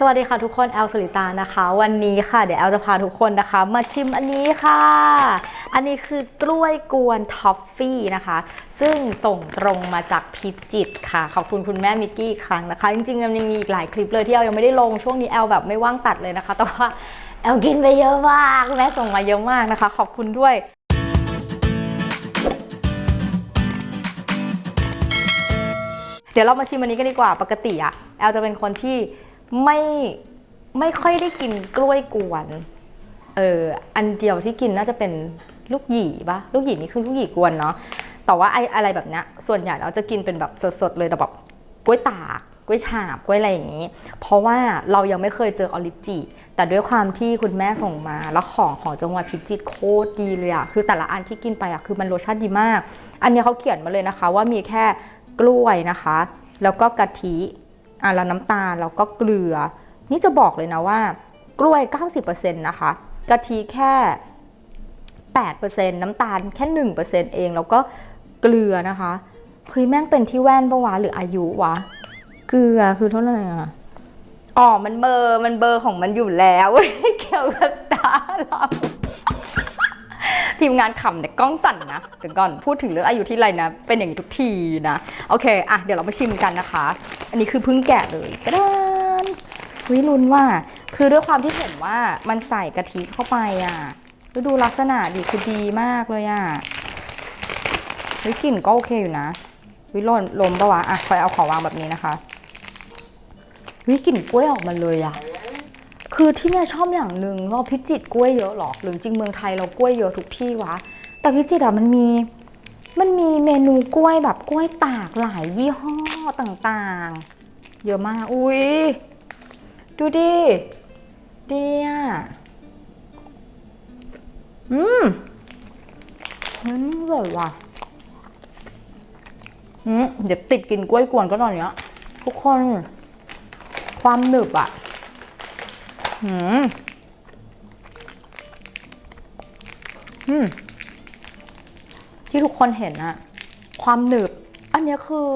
สวัสดีค่ะทุกคนแอลสลิตานะคะ วันนี้ค่ะเดี๋ยวแอลจะพาทุกคนนะคะ มาชิมอันนี้ค่ะ อันนี้คือกล้วยกวนท็อฟฟี่นะคะ ซึ่งส่งตรงมาจากพิจิตรค่ะ ขอบคุณคุณแม่มิกกี้อีกครั้งนะคะ จริงๆยังมีอีกหลายคลิปเลยที่แอลยังไม่ได้ลงช่วงนี้แอลแบบไม่ว่างตัดเลยนะคะ แต่ว่าแอลกินไปเยอะมากแม่ส่งมาเยอะมากนะคะ ขอบคุณด้วยเดี๋ยวเรามาชิมอันนี้กันดีกว่า ปกติอะแอลจะเป็นคนที่ ไม่ไม่ค่อยได้กินกล้วยกวนเอออันเดียวที่กินน่าจะเป็นลูกหยี่ปะลูกหยี่นี่คือลูกหยี่กวนเนาะแต่ว่าไออะไรแบบนี้ส่วนใหญ่เราจะกินเป็นแบบสดๆเลยแต่แบบกล้วยตากกล้วยฉาบกล้วยอะไรอย่างนี้ เพราะว่าเรายังไม่เคยเจอออริจิ แต่ด้วยความที่คุณแม่ส่งมา แล้วของของจังหวัดพิจิตรโคตรดีเลยอะคือแต่ละอันที่กินไปอะคือมันรสชาติดีมาก อันนี้เขาเขียนมาเลยนะคะว่ามีแค่กล้วยนะคะ แล้วก็กะทิ อะแล้วน้ำตาลแล้วก็เกลือ นี่จะบอกเลยนะว่า กล้วย 90%นะคะกะทิแค่ 8%น้ำตาลแค่ 1%เอง แล้วก็เกลือนะคะเฮ้ยแม่งเป็นที่แว่นปะวะหรืออายุวะ เกลือคือเท่าไหร่อะอ๋อ มันเบอร์ มันเบอร์ของมันอยู่แล้วไม่เกี่ยวกับตาเรา ทีมงานขำแต่ยกล้องสั่นนะเดี๋ยวก่อนพูดถึงเรื่องอายุที่ไรนะ เป็นอย่างนี้ทุกทีนะ โอเค อะ เดี๋ยวเรามาชิมกันนะคะ อันนี้คือเพิ่งแกะเลยกระดานวิรุนว่า คือด้วยความที่เห็นว่ามันใส่กะทิเข้าไปอะแล้วดูลักษณะดีคือดีมากเลยอะวิกลิ่นก็โอเคอยู่นะ วิลนลมปะวะ อะคอยเอาของวางแบบนี้นะคะวิกลิ่นกล้วยออกมาเลยอะ คือที่เนี่ยชอบอย่างหนึ่งว่าพิจิตรกล้วยเยอะหรอหรือจริงเมืองไทยเรากล้วยเยอะทุกที่วะ แต่พิจิตรอะมันมีมันมีเมนูกล้วยแบบกล้วยตากหลายยี่ห้อต่างๆ เยอะมาก อุ้ยดูดิเดีอะอืมมอร่อยว่ะอืมเดี๋ยวติดกินกล้วยกวนก็ตอนเนี้ยทุกคน ความหนึบอะ หืมอืมที่ทุกคนเห็นอะความหนึบ อันนี้คือ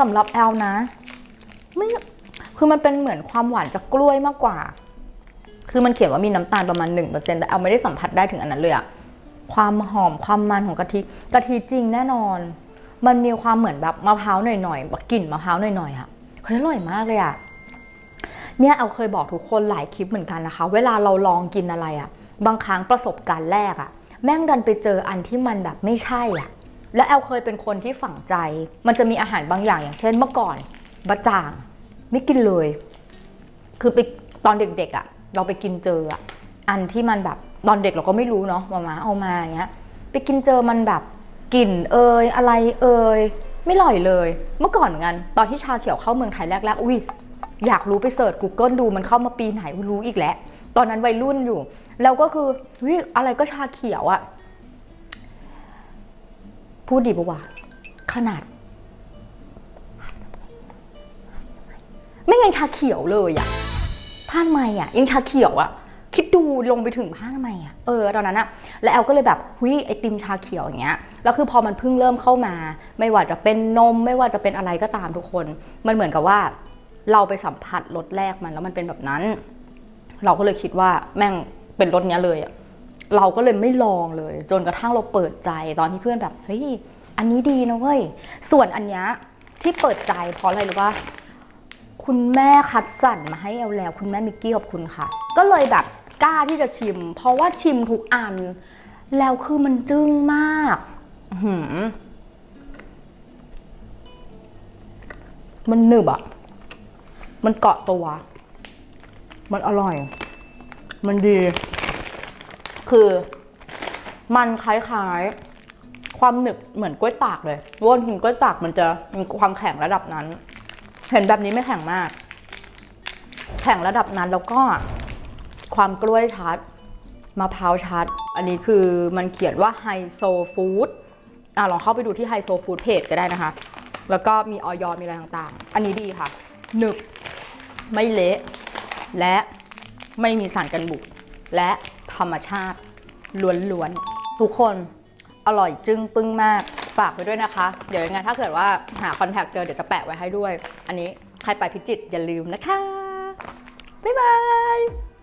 สำหรับแอลนะไม่คือมันเป็นเหมือนความหวานจากกล้วยมากกว่า คือมันเขียนว่ามีน้ำตาลประมาณ 1%แต่แอลไม่ได้สัมผัสได้ถึงอันนั้นเลยอะความหอมความมันของกะทิกะทิจริงแน่นอน มันมีความเหมือนแบบมะพร้าวหน่อยๆแบบกลิ่นมะพร้าวหน่อยๆอะเฮ้ยอร่อยมากเลยอะ เนี่ยเอาเคยบอกทุกคนหลายคลิปเหมือนกันนะคะ เวลาเราลองกินอะไรอะ่ะ บางครั้งประสบการณ์แรกอะ่ะ แม่งดันไปเจออันที่มันแบบไม่ใช่อะ่ะ และแอลเคยเป็นคนที่ฝังใจ มันจะมีอาหารบางอย่างอย่างเช่นเมื่อก่อนบะจ่าง ไม่กินเลย คือไปตอนเด็กๆอะ่ะ เราไปกินเจออะอันที่มันแบบตอนเด็กเราก็ไม่รู้เนาะมามาเอามาอย่างเงี้ย ไปกินเจอมันแบบกลิ่นเอยอะไรเอยไม่อร่อยเลย เมื่อก่อนเหมือนกันตอนที่ชาเขียวเข้าเมืองไทยแรกๆอุ้ย อยากรู้ไปเสิร์ช Google ดูมันเข้ามาปีไหนรู้อีกแล้ว ตอนนั้นวัยรุ่นอยู่ แล้วก็คือวิอะไรก็ชาเขียวอะพูดดีปะวะขนาด ไม่ยังชาเขียวเลยอะผ้าไหมอะยังชาเขียวอะคิดดูลงไปถึงผ้าไหมอะเออ ตอนนั้นอะแล้วแอลก็เลยแบบหุยไอติมชาเขียวอย่างเงี้ย แล้วคือพอมันเพิ่งเริ่มเข้ามา ไม่ว่าจะเป็นนม ไม่ว่าจะเป็นอะไรก็ตามทุกคน มันเหมือนกับว่า เราไปสัมผัสรสแรกมันแล้วมันเป็นแบบนั้น เราก็เลยคิดว่าแม่งเป็นรสเนี้ยเลยอะเราก็เลยไม่ลองเลย จนกระทั่งเราเปิดใจตอนที่เพื่อนแบบเฮ้ยอันนี้ดีนะเว้ยส่วนอันเนี้ยที่เปิดใจเพราะอะไรรู้ป่ะคุณแม่คัดสรรมาให้เอาแล้ว คุณแม่มิกกี้ขอบคุณค่ะ ก็เลยแบบกล้าที่จะชิม เพราะว่าชิมทุกอัน แล้วคือมันจึ้งมากหือมันหนึบอะ มันเกาะตัว มันอร่อย มันดี คือมันคล้ายๆ ความหนึบเหมือนกล้วยตากเลยว่าจริงๆกล้วยตากมันจะมีความแข็งระดับนั้น เห็นแบบนี้ไม่แข็งมาก แข็งระดับนั้นแล้วก็ความกล้วยชัดมะพร้าวชัด อันนี้คือมันเขียนว่าไฮโซฟู้ดอะลองเข้าไปดูที่ไฮโซฟู้ดเพจก็ได้นะคะ แล้วก็มีออยมีอะไรต่างๆ อันนี้ดีค่ะ หนึบ ไม่เละ และไม่มีสารกันบุกและธรรมชาติล้วนๆ ทุกคนอร่อยจึ้งปึ้งมากฝากไว้ด้วยนะคะ เดี๋ยวยังไงถ้าเกิดว่าหาคอนแทคเจอเดี๋ยวจะแปะไว้ให้ด้วย อันนี้ใครไปพิจิตอย่าลืมนะคะ บ๊ายบาย